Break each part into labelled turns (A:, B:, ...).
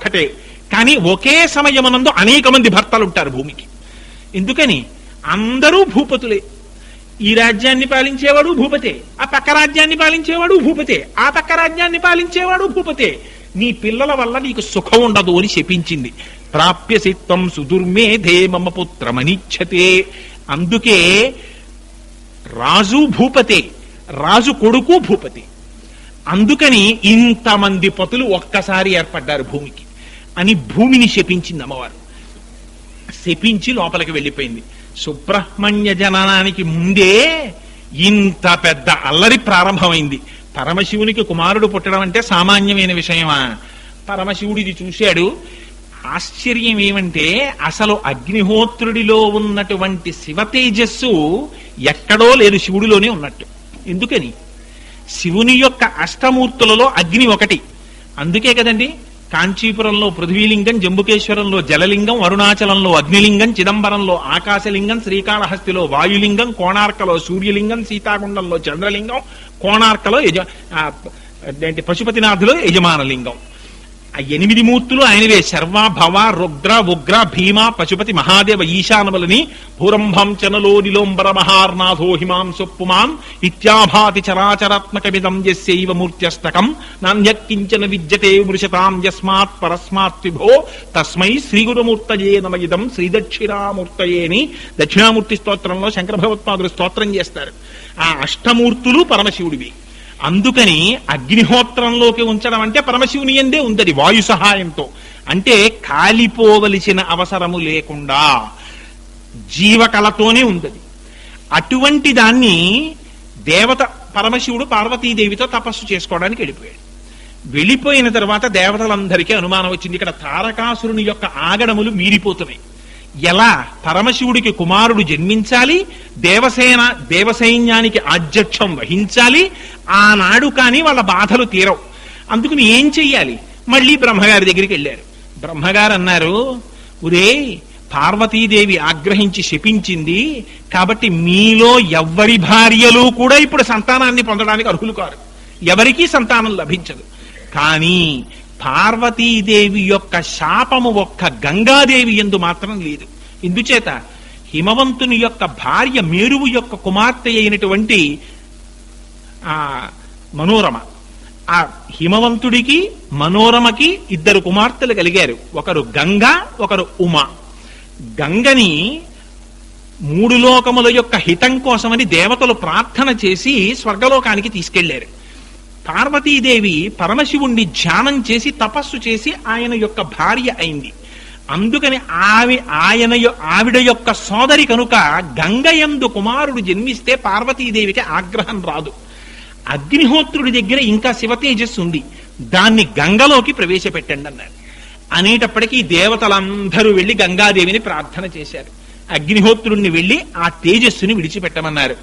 A: ఒక్కటే. కానీ ఒకే సమయమునందు అనేక మంది భర్తలు ఉంటారు భూమికి. ఎందుకని? అందరూ భూపతులే. ఈ రాజ్యాన్ని పాలించేవాడు భూపతే ఆ పక్క రాజ్యాన్ని పాలించేవాడు భూపతే ఆ పక్క రాజ్యాన్ని పాలించేవాడు భూపతే. నీ పిల్లల వల్ల నీకు సుఖం ఉండదు అని శపించింది ప్రాప్యసిత్వం సుదుర్మేధే మమ పుత్రమనిచ్చతే అందుకే రాజు భూపతే రాజు కొడుకు భూపతి. అందుకని ఇంతమంది పతులు ఒక్కసారి ఏర్పడ్డారు భూమికి. అని భూమిని శపించింది అమ్మవారు. శపించి లోపలికి వెళ్ళిపోయింది. సుబ్రహ్మణ్య జననానికి ముందే ఇంత పెద్ద అల్లరి ప్రారంభమైంది. పరమశివునికి కుమారుడు పుట్టడం అంటే సామాన్యమైన విషయమా? పరమశివుడు ఇది చూశాడు. ఆశ్చర్యం ఏమంటే అసలు అగ్నిహోత్రుడిలో ఉన్నటువంటి శివ తేజస్సు ఎక్కడో లేదు శివుడిలోనే ఉన్నట్టు. ఎందుకని? శివుని యొక్క అష్టమూర్తులలో అగ్ని ఒకటి. అందుకే కదండి కాంచీపురంలో పృథ్వీలింగం జంబుకేశ్వరంలో జలలింగం అరుణాచలంలో అగ్నిలింగం చిదంబరంలో ఆకాశలింగం శ్రీకాళహస్తిలో వాయులింగం కోణార్కలో సూర్యలింగం సీతాకుండంలో చంద్రలింగం కోణార్కలో యజ ఏంటి పశుపతినాథులో యజమానలింగం. ఆ ఎనిమిది మూర్తులు ఆయనవే. శర్వ భవ రుద్ర ఉగ్ర భీమ పశుపతి మహాదేవ ఈశానములని భూరంభం చనలో నిలోంబర మహార్నాథో హిమాం పుమాన్ ఇత్యాభాతి చరాచరాత్మకమిదం యస్యైవ మూర్త్యస్తకం నాణ్యక్కించన విద్యతే మృషతాం యస్మాత్ పరస్మాత్ విభో తస్మై శ్రీగురుమూర్తయే నమ ఇదం శ్రీదక్షిణామూర్తయేని. దక్షిణామూర్తి స్తోత్రంలో శంకర భగవత్పాదులు స్తోత్రం చేస్తారు. ఆ అష్టమూర్తులు పరమశివుడివి. అందుకని అగ్నిహోత్రంలోకి ఉంచడం అంటే పరమశివుని ఎందే ఉందది వాయు సహాయంతో. అంటే కాలిపోవలసిన అవసరము లేకుండా జీవకళతోనే ఉందది. అటువంటి దాన్ని దేవత పరమశివుడు పార్వతీదేవితో తపస్సు చేసుకోవడానికి వెళ్ళిపోయాడు. వెళ్ళిపోయిన తర్వాత దేవతలందరికీ అనుమానం వచ్చింది ఇక్కడ తారకాసురుని యొక్క ఆగడములు మీరిపోతున్నాయి. ఎలా పరమశివుడికి కుమారుడు జన్మించాలి దేవసేన దేవసైన్యానికి ఆధ్యక్షం వహించాలి ఆనాడు కానీ వాళ్ళ బాధలు తీరవు. అందుకని ఏం చెయ్యాలి? మళ్ళీ బ్రహ్మగారి దగ్గరికి వెళ్ళారు. బ్రహ్మగారు అన్నారు ఉరే పార్వతీదేవి ఆగ్రహించి శపించింది కాబట్టి మీలో ఎవ్వరి భార్యలు కూడా ఇప్పుడు సంతానాన్ని పొందడానికి అర్హులు కారు. ఎవరికీ సంతానం లభించదు. కానీ పార్వతీదేవి యొక్క శాపము ఒక్క గంగాదేవి ఎందు మాత్రం లేదు. ఇందుచేత హిమవంతుని యొక్క భార్య మేరువు యొక్క కుమార్తె అయినటువంటి ఆ మనోరమ. ఆ హిమవంతుడికి మనోరమకి ఇద్దరు కుమార్తెలు కలిగారు. ఒకరు గంగ ఒకరు ఉమ. గంగని మూడు లోకముల యొక్క హితం కోసమని దేవతలు ప్రార్థన చేసి స్వర్గలోకానికి తీసుకెళ్ళారు. పార్వతీదేవి పరమశివుణ్ణి ధ్యానం చేసి తపస్సు చేసి ఆయన యొక్క భార్య అయింది. అందుకని ఆవి ఆయన ఆవిడ యొక్క సోదరి కనుక గంగయందు కుమారుడు జన్మిస్తే పార్వతీదేవికి ఆగ్రహం రాదు. అగ్నిహోత్రుడి దగ్గర ఇంకా శివ తేజస్సు ఉంది. దాన్ని గంగలోకి ప్రవేశపెట్టండి అన్నారు. అనేటప్పటికీ దేవతలందరూ వెళ్ళి గంగాదేవిని ప్రార్థన చేశారు. అగ్నిహోత్రుణ్ణి వెళ్ళి ఆ తేజస్సుని విడిచిపెట్టమన్నారు.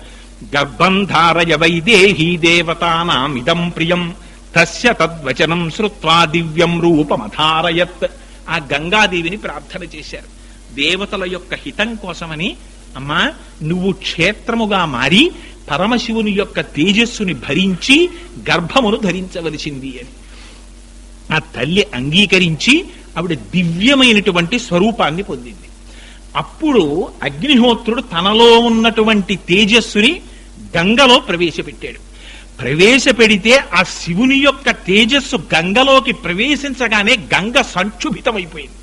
A: గర్భం ధారయ వైదేహీ దేవతానామిదం ప్రియం. తస్య తద్వచనం శ్రుత్వా దివ్యం రూపమధారయత్. ఆ గంగాదేవిని ప్రార్థన చేశారు. దేవతల యొక్క హితం కోసమని అమ్మా నువ్వు క్షేత్రముగా మారి పరమశివుని యొక్క తేజస్సుని భరించి గర్భమును ధరించవలసింది అని. ఆ తల్లి అంగీకరించి ఆవిడ దివ్యమైనటువంటి స్వరూపాన్ని పొందింది. అప్పుడు అగ్నిహోత్రుడు తనలో ఉన్నటువంటి తేజస్సుని గంగలో ప్రవేశపెట్టాడు. ప్రవేశపెడితే ఆ శివుని యొక్క తేజస్సు గంగలోకి ప్రవేశించగానే గంగ సంక్షుభితమైపోయింది.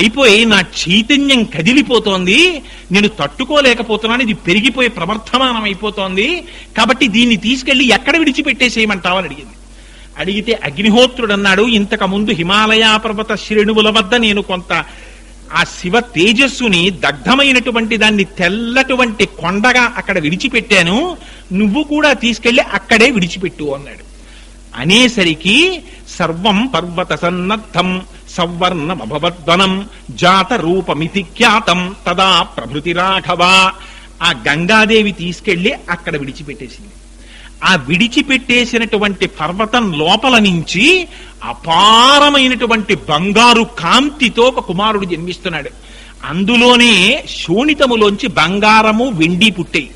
A: అయిపోయి నా చైతన్యం కదిలిపోతోంది నేను తట్టుకోలేకపోతున్నాను ఇది పెరిగిపోయి ప్రవర్ధమానం అయిపోతోంది కాబట్టి దీన్ని తీసుకెళ్ళి ఎక్కడ విడిచిపెట్టేసేయమంటావని అడిగింది. అడిగితే అగ్నిహోత్రుడు అన్నాడు ఇంతకు ముందు హిమాలయ పర్వత శ్రేణువుల వద్ద నేను కొంత ఆ శివ తేజస్సుని దగ్ధమైనటువంటి దాన్ని తెల్లటువంటి కొండగా అక్కడ విడిచిపెట్టాను నువ్వు కూడా తీసుకెళ్ళి అక్కడే విడిచిపెట్టు అన్నాడు. అనేసరికి సర్వం పర్వత సన్నద్ధం సవర్ణమభవద్వనం జాత రూపమితి ఖ్యాతం తదా ప్రభృతి రాఘవ ఆ గంగాదేవి తీసుకెళ్ళి అక్కడ విడిచిపెట్టేసింది. ఆ విడిచిపెట్టేసినటువంటి పర్వతం లోపల నుంచి అపారమైనటువంటి బంగారు కాంతితో ఒక కుమారుడు జన్మిస్తున్నాడు. అందులోనే శోణితములోంచి బంగారము వెండి పుట్టాయి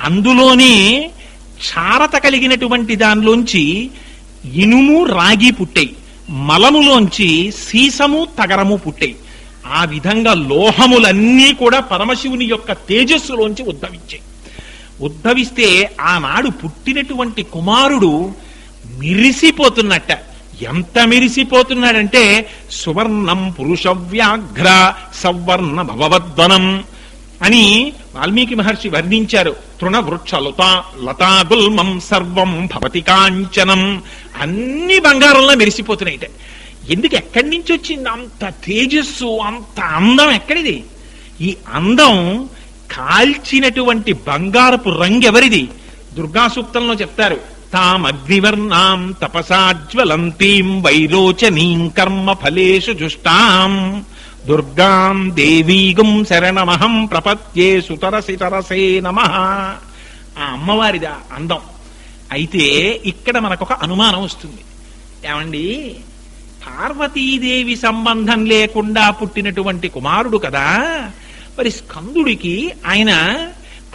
A: అందులోనే క్షారత కలిగినటువంటి దానిలోంచి ఇనుము రాగి పుట్టాయి మలములోంచి సీసము తగరము పుట్టాయి ఆ విధంగా లోహములన్నీ కూడా పరమశివుని యొక్క తేజస్సులోంచి ఉద్భవించాయి. ఉద్భవిస్తే ఆనాడు పుట్టినటువంటి కుమారుడు మిరిసిపోతున్నట్ట. ఎంత మిరిసిపోతున్నాడంటే సువర్ణం పురుష వ్యాఘ్ర సవర్ణ భవద్వనం అని వాల్మీకి మహర్షి వర్ణించారు. తృణవృక్ష లతా లతాగుల్మం సర్వం భవతి కాంచనం. అన్ని బంగారంలో మెరిసిపోతున్నాయిట. ఎందుకు ఎక్కడి నుంచి వచ్చింది అంత తేజస్సు అంత అందం ఎక్కడిది? ఈ అందం కాల్చినటువంటి బంగారపు రంగెవరిది? దుర్గా సూక్తంలో చెప్తారు. తాం అగ్నివర్ణాం తపసాజ్వలంతీం వైరోచనీం కర్మ ఫలేషు జుష్టాం. దుర్గాం దేవీగుం శరణమహం ప్రపత్యే సుతరసి తరసే నమ. ఆ అమ్మవారిదా అందం. అయితే ఇక్కడ మనకొక అనుమానం వస్తుంది. ఏమండి? పార్వతీదేవి సంబంధం లేకుండా పుట్టినటువంటి కుమారుడు కదా? మరి స్కందుడికి ఆయన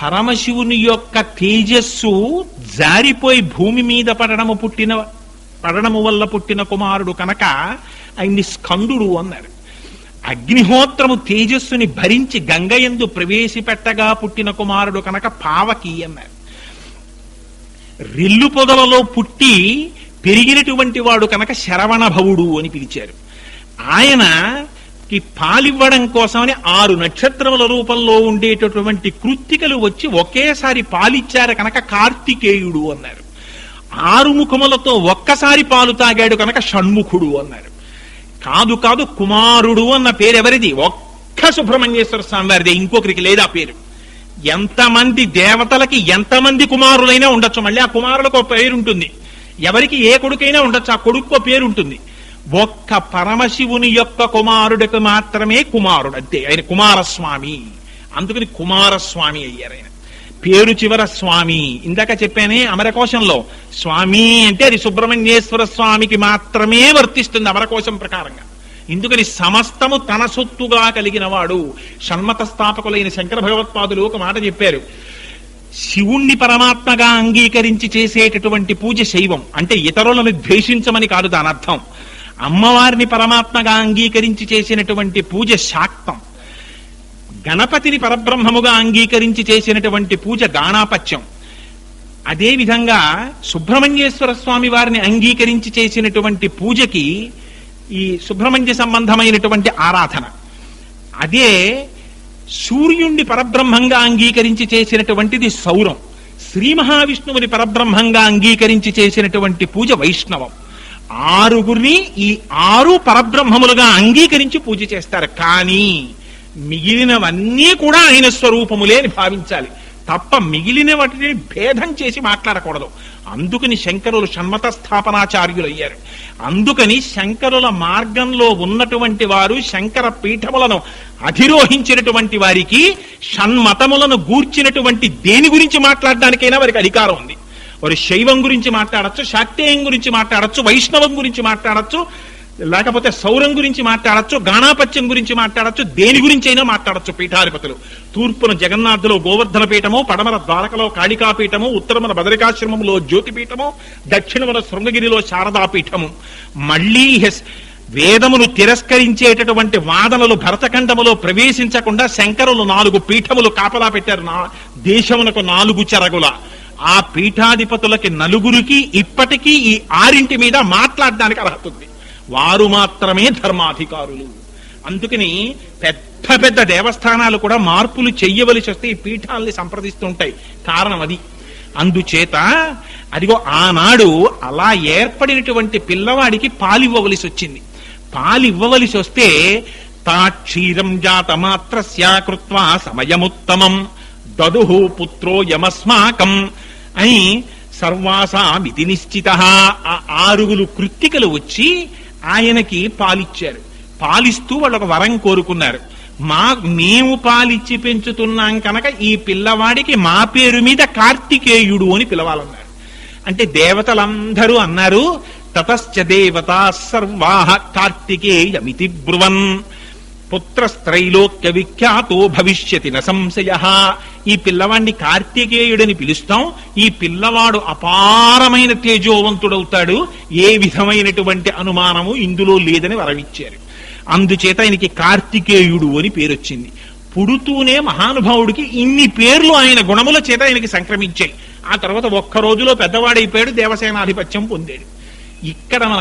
A: పరమశివుని యొక్క తేజస్సు జారిపోయి భూమి మీద పడడము పుట్టిన పడడము వల్ల పుట్టిన కుమారుడు కనుక ఆయన్ని స్కందుడు అన్నారు. అగ్నిహోత్రము తేజస్సుని భరించి గంగయందు ప్రవేశపెట్టగా పుట్టిన కుమారుడు కనుక పావకి అన్నారు. రెల్లు పొదలలో పుట్టి పెరిగినటువంటి వాడు కనుక శరవణ భవుడు అని పిలిచారు. ఆయన ఆయనకి పాలివ్వడం కోసమని ఆరు నక్షత్రముల రూపంలో ఉండేటటువంటి కృత్తికలు వచ్చి ఒకేసారి పాలిచ్చారు కనుక కార్తికేయుడు అన్నారు. ఆరు ముఖములతో ఒక్కసారి పాలు తాగాడు కనుక షణ్ముఖుడు అన్నారు. కాదు కాదు కుమారుడు అన్న పేరు ఎవరిది? ఒక్క సుబ్రహ్మణ్యేశ్వర స్వామి వారిదే ఇంకొకరికి లేదా పేరు. ఎంతమంది దేవతలకి ఎంతమంది కుమారులైనా ఉండొచ్చు. మళ్ళీ ఆ కుమారులకు ఒక పేరు ఉంటుంది ఎవరికి ఏ కొడుకైనా ఉండొచ్చు ఆ కొడుకు పేరు ఉంటుంది ఒక్క పరమశివుని యొక్క కుమారుడికి మాత్రమే కుమారుడు అంతే ఆయన కుమారస్వామి. అందుకని కుమారస్వామి అయ్యారు ఆయన. పేరు చివర స్వామి. ఇందాక చెప్పానే అమరకోశంలో స్వామి అంటే అది సుబ్రహ్మణ్యేశ్వర స్వామికి మాత్రమే వర్తిస్తుంది అమరకోశం ప్రకారంగా. ఇందుకని సమస్తము తన సొత్తుగా కలిగిన వాడు షణ్మత స్థాపకులైన శంకర భగవత్పాదులు ఒక మాట చెప్పారు. శివుణ్ణి పరమాత్మగా అంగీకరించి చేసేటటువంటి పూజ శైవం అంటే ఇతరులను ద్వేషించమని కాదు దాని అర్థం అమ్మవారిని పరమాత్మగా అంగీకరించి చేసినటువంటి పూజ శాక్తం. గణపతిని పరబ్రహ్మముగా అంగీకరించి చేసినటువంటి పూజ గాణాపత్యం. అదే విధంగా సుబ్రహ్మణ్యేశ్వర స్వామి వారిని అంగీకరించి చేసినటువంటి పూజకి ఈ సుబ్రహ్మణ్య సంబంధమైనటువంటి ఆరాధన. అదే సూర్యుణ్ణి పరబ్రహ్మంగా అంగీకరించి చేసినటువంటిది సౌరం. శ్రీ మహావిష్ణువుని పరబ్రహ్మంగా అంగీకరించి చేసినటువంటి పూజ వైష్ణవం. ఆరుగురిని ఈ ఆరు పరబ్రహ్మములుగా అంగీకరించి పూజ చేస్తారు. కానీ మిగిలినవన్నీ కూడా ఆయన స్వరూపములే అని భావించాలి. తప్ప మిగిలిన వాటిని భేదం చేసి మాట్లాడకూడదు. అందుకని శంకరులు షణ్మత స్థాపనాచార్యులు అయ్యారు అందుకని శంకరుల మార్గంలో ఉన్నటువంటి వారు శంకర పీఠములను అధిరోహించినటువంటి వారికి షణ్మతములను గూర్చినటువంటి దేని గురించి మాట్లాడడానికైనా వారికి అధికారం ఉంది. వారు శైవం గురించి మాట్లాడచ్చు శాక్తేయం గురించి మాట్లాడచ్చు వైష్ణవం గురించి మాట్లాడచ్చు లేకపోతే సౌరం గురించి మాట్లాడచ్చు గాణాపత్యం గురించి మాట్లాడచ్చు దేని గురించి అయినా మాట్లాడచ్చు పీఠాధిపతులు తూర్పున జగన్నాథులో గోవర్ధన పీఠము పడమర ద్వారకలో కాళికాపీఠము ఉత్తరమున బదరికాశ్రమంలో జ్యోతిపీఠము దక్షిణమున శృంగగిరిలో శారదాపీఠము మళ్ళీ హెస్- వేదమును తిరస్కరించేటటువంటి వాదనలు భరతఖండములో ప్రవేశించకుండా శంకరులు నాలుగు పీఠములు కాపలా పెట్టారు. నా దేశమునకు నాలుగు చెరగుల. ఆ పీఠాధిపతులకి నలుగురికి ఇప్పటికీ ఈ ఆరింటి మీద మాట్లాడడానికి అర్హత ఉంది వారు మాత్రమే ధర్మాధికారులు. అందుకని పెద్ద పెద్ద దేవస్థానాలు కూడా మార్పులు చెయ్యవలసి వస్తే ఈ పీఠాలని సంప్రదిస్తుంటాయి. కారణం అది. అందుచేత అదిగో ఆనాడు అలా ఏర్పడినటువంటి పిల్లవాడికి పాలివ్వవలసి వచ్చింది. పాలివ్వవలసి వస్తే తా క్షీరం జాతమాత్రస్య కృత్వా సమయముత్తమం. దదుహు పుత్రో యమస్మాకం. అని సర్వాసామితి నిశ్చిత. ఆ ఆరుగురు కృత్తికలు వచ్చి ఆయనకి పాలిచ్చారు. పాలిస్తూ వాళ్ళు ఒక వరం కోరుకున్నారు. మా మేము పాలిచ్చి పెంచుతున్నాం కనుక ఈ పిల్లవాడికి మా పేరు మీద కార్తికేయుడు అని పిలవాలన్నారు. అంటే దేవతలందరూ అన్నారు తతశ్చ దేవతా సర్వాహ కార్తికేయమితి బ్రువన్. పుత్రస్త్రైలోక్య విఖ్యాతో భవిష్యతి న సంశయ. ఈ పిల్లవాడిని కార్తికేయుడని పిలుస్తాం. ఈ పిల్లవాడు అపారమైన తేజోవంతుడవుతాడు. ఏ విధమైనటువంటి అనుమానము ఇందులో లేదని వరవిచ్చారు. అందుచేత ఆయనకి కార్తికేయుడు అని పేరు వచ్చింది పుడుతూనే మహానుభావుడికి ఇన్ని పేర్లు ఆయన గుణముల చేత ఆయనకి సంక్రమించాయి. ఆ తర్వాత ఒక్క రోజులో పెద్దవాడైపోయాడు దేవసేనాధిపత్యం పొందాడు. ఇక్కడ మన